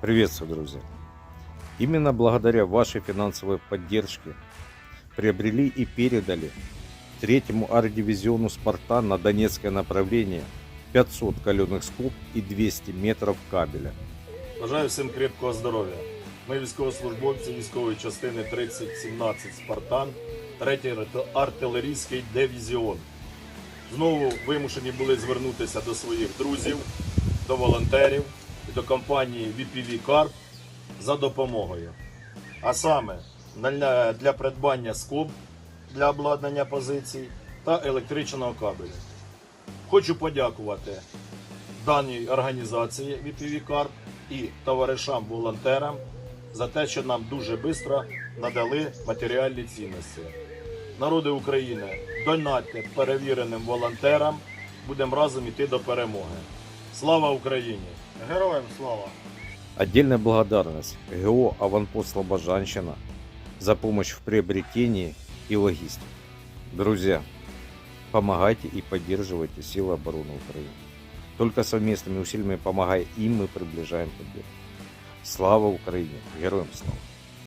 Приветствую, друзья! Именно благодаря вашей финансовой поддержке приобрели и передали третьему арт-дивизиону «Спартан» на Донецкое направление 500 каленых скоб и 200 метров кабеля. Бажаю всім крепкого здоров'я. Ми військовослужбовці військової частини 3017 Спартан, 3-й артилерійський дивізіон. Знову вимушені були звернутися до своїх друзів, до волонтерів до компанії VPV Carp за допомогою. А саме для, придбання скоб для обладнання позицій та електричного кабелю. Хочу подякувати даній організації VPV Carp і товаришам-волонтерам за те, що нам дуже швидко надали матеріальні цінності. Народи України, донатьте перевіреним волонтерам, будемо разом йти до перемоги. Слава Україні! Героям слава! Отдельная благодарность ГО «Аванпост Слобожанщина» за помощь в приобретении и логистике. Друзья, помогайте и поддерживайте силы обороны Украины. Только совместными усилиями, помогая им, мы приближаем победу. Слава Украине! Героям слава!